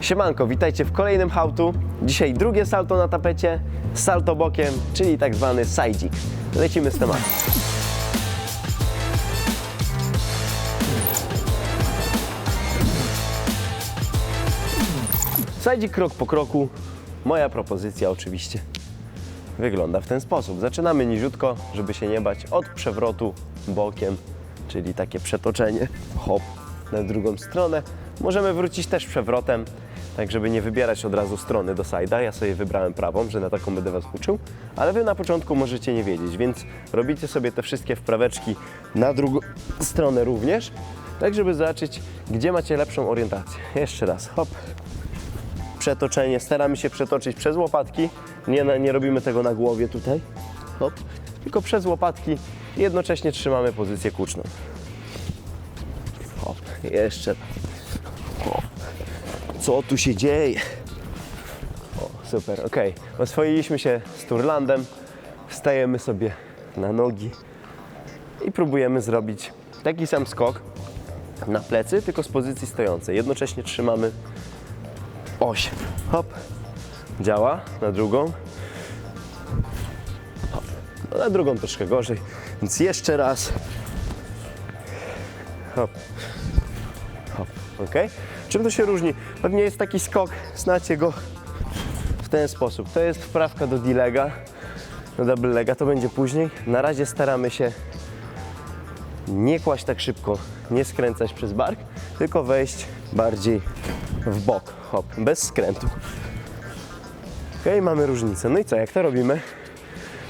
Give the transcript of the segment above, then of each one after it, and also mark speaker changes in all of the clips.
Speaker 1: Siemanko, witajcie w kolejnym hałtu. Dzisiaj drugie salto na tapecie, salto bokiem, czyli tak zwany sajdzik. Lecimy z tematem. Sajdzik krok po kroku. Moja propozycja oczywiście wygląda w ten sposób. Zaczynamy niziutko, żeby się nie bać, od przewrotu bokiem, czyli takie przetoczenie, hop, na drugą stronę. Możemy wrócić też przewrotem, tak żeby nie wybierać od razu strony do sajda. Ja sobie wybrałem prawą, że na taką będę Was uczył, ale Wy na początku możecie nie wiedzieć, więc robicie sobie te wszystkie wpraweczki na drugą stronę również, tak żeby zobaczyć, gdzie macie lepszą orientację. Jeszcze raz, hop, przetoczenie. Staramy się przetoczyć przez łopatki. Nie, nie robimy tego na głowie tutaj. Hop. Tylko przez łopatki jednocześnie trzymamy pozycję kuczną. Hop. Jeszcze. Hop. Co tu się dzieje? O, super, ok. Oswoiliśmy się z Turlandem. Wstajemy sobie na nogi i próbujemy zrobić taki sam skok na plecy, tylko z pozycji stojącej. Jednocześnie trzymamy 8. Hop. Działa. Na drugą. Hop. No, na drugą troszkę gorzej. Więc jeszcze raz. Hop. Hop. Czym to się różni? Pewnie jest taki skok, znacie go w ten sposób. To jest wprawka do D-lega, do double lega, to będzie później. Na razie staramy się nie kłaść tak szybko, nie skręcać przez bark, tylko wejść bardziej w bok, hop, bez skrętu. Ok, mamy różnicę. No i co, jak to robimy?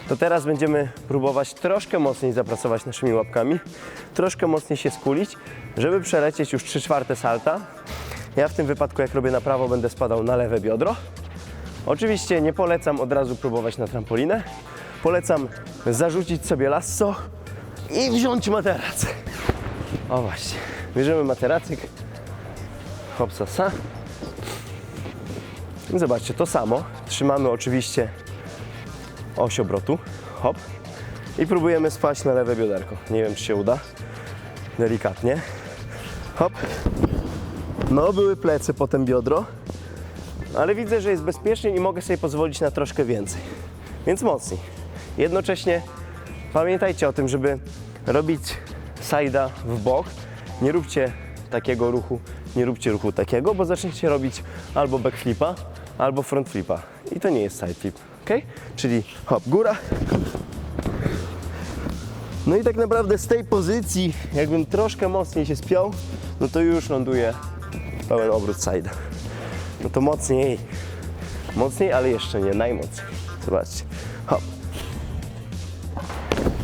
Speaker 1: To teraz będziemy próbować troszkę mocniej zapracować naszymi łapkami, troszkę mocniej się skulić, żeby przelecieć już 3 czwarte salta. Ja w tym wypadku, jak robię na prawo, będę spadał na lewe biodro. Oczywiście nie polecam od razu próbować na trampolinę. Polecam zarzucić sobie lasso i wziąć materac. O właśnie, bierzemy materacyk, hopsasa. Zobaczcie, to samo. Trzymamy oczywiście oś obrotu, hop. I próbujemy spaść na lewe bioderko. Nie wiem, czy się uda. Delikatnie. Hop. No, były plecy, potem biodro. Ale widzę, że jest bezpiecznie i mogę sobie pozwolić na troszkę więcej. Więc mocniej. Jednocześnie pamiętajcie o tym, żeby robić sajda w bok. Nie róbcie takiego ruchu, nie róbcie ruchu takiego, bo zaczniecie robić albo backflipa, albo front flipa. I to nie jest side flip, ok? Czyli hop, góra. No i tak naprawdę z tej pozycji, jakbym troszkę mocniej się spiął, no to już ląduję pełen obrót side'a. No to mocniej, mocniej, ale jeszcze nie najmocniej. Zobaczcie, hop.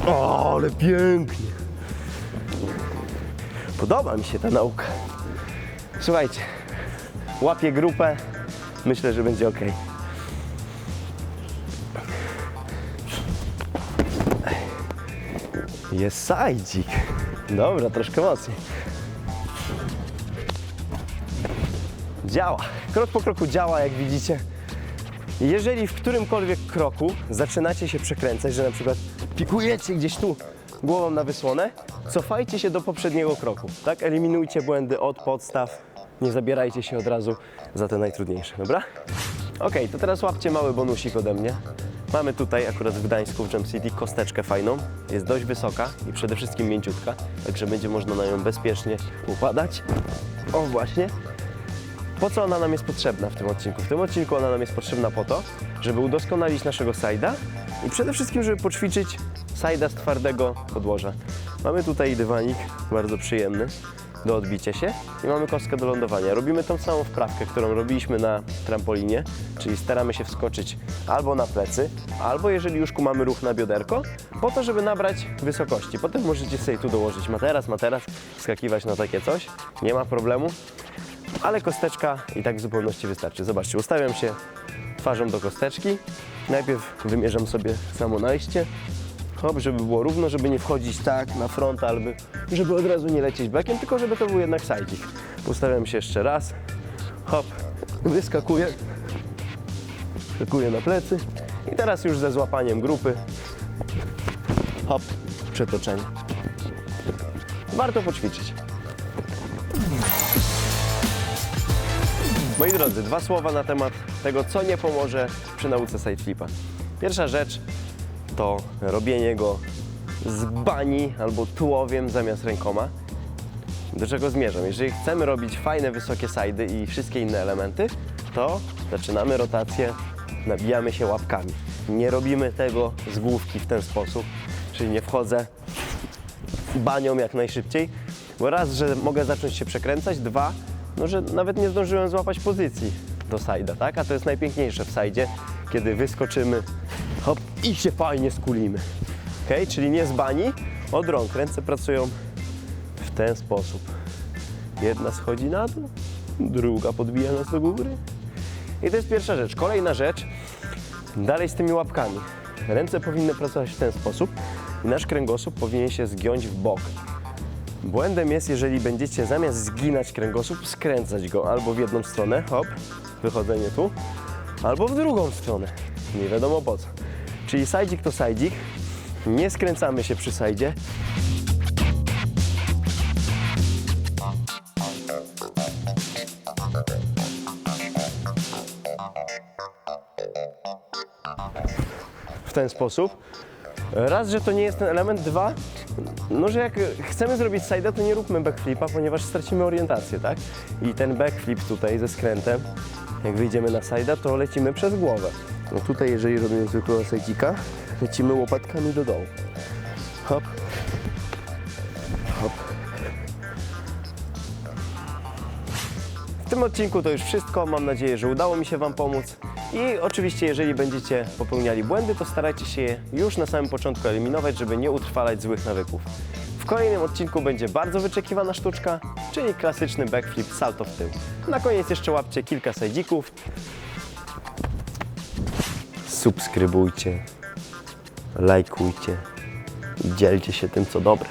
Speaker 1: O, ale pięknie. Podoba mi się ta nauka. Słuchajcie, łapię grupę, myślę, że będzie ok. Jest sajdzik. Dobra, troszkę mocniej. Działa. Krok po kroku działa, jak widzicie. Jeżeli w którymkolwiek kroku zaczynacie się przekręcać, że na przykład pikujecie gdzieś tu głową na wysłonę, cofajcie się do poprzedniego kroku. Tak? Eliminujcie błędy od podstaw. Nie zabierajcie się od razu za te najtrudniejsze, dobra? Ok, to teraz łapcie mały bonusik ode mnie. Mamy tutaj akurat w Gdańsku, w Jump City, kosteczkę fajną. Jest dość wysoka i przede wszystkim mięciutka, także będzie można na nią bezpiecznie układać. O właśnie, po co ona nam jest potrzebna w tym odcinku? W tym odcinku ona nam jest potrzebna po to, żeby udoskonalić naszego sajda i przede wszystkim, żeby poćwiczyć sajda z twardego podłoża. Mamy tutaj dywanik, bardzo przyjemny do odbicia się i mamy kostkę do lądowania. Robimy tą samą wprawkę, którą robiliśmy na trampolinie, czyli staramy się wskoczyć albo na plecy, albo jeżeli już mamy ruch na bioderko, po to, żeby nabrać wysokości. Potem możecie sobie tu dołożyć materac, materac, skakiwać na takie coś, nie ma problemu ale kosteczka i tak w zupełności wystarczy. Zobaczcie, ustawiam się twarzą do kosteczki. Najpierw wymierzam sobie samo najście. Hop, żeby było równo, żeby nie wchodzić tak na front, albo żeby od razu nie lecieć bekiem, tylko żeby to był jednak sajdzik. Ustawiam się jeszcze raz. Hop, wyskakuję. Skakuję na plecy. I teraz już ze złapaniem grupy. Hop, przetoczenie. Warto poćwiczyć. Moi drodzy, dwa słowa na temat tego, co nie pomoże przy nauce side flipa. Pierwsza rzecz to robienie go z bani albo tułowiem zamiast rękoma. Do czego zmierzam? Jeżeli chcemy robić fajne, wysokie sajdy i wszystkie inne elementy, to zaczynamy rotację, nabijamy się łapkami. Nie robimy tego z główki w ten sposób, czyli nie wchodzę banią jak najszybciej, bo raz, że mogę zacząć się przekręcać, dwa, no że nawet nie zdążyłem złapać pozycji do sajda, tak? A to jest najpiękniejsze w sajdzie, kiedy wyskoczymy, hop i się fajnie skulimy. Ok, czyli nie z bani, od rąk. Ręce pracują w ten sposób. Jedna schodzi na dół, druga podbija nas do góry. I to jest pierwsza rzecz. Kolejna rzecz, dalej z tymi łapkami. Ręce powinny pracować w ten sposób i nasz kręgosłup powinien się zgiąć w bok. Błędem jest, jeżeli będziecie zamiast zginać kręgosłup, skręcać go albo w jedną stronę, hop, wychodzenie tu, albo w drugą stronę. Nie wiadomo po co. Czyli sajdzik to sajdzik, nie skręcamy się przy sajdzie, w ten sposób. Raz, że to nie jest ten element, dwa, no że jak chcemy zrobić side'a, to nie róbmy backflipa, ponieważ stracimy orientację, tak? I ten backflip tutaj ze skrętem, jak wyjdziemy na side'a, to lecimy przez głowę. No tutaj, jeżeli robimy zwykłego side'ika, lecimy łopatkami do dołu. Hop. Hop. W tym odcinku to już wszystko. Mam nadzieję, że udało mi się Wam pomóc. I oczywiście, jeżeli będziecie popełniali błędy, to starajcie się je już na samym początku eliminować, żeby nie utrwalać złych nawyków. W kolejnym odcinku będzie bardzo wyczekiwana sztuczka, czyli klasyczny backflip salto w tył. Na koniec jeszcze łapcie kilka sajdzików. Subskrybujcie, lajkujcie i dzielcie się tym, co dobre.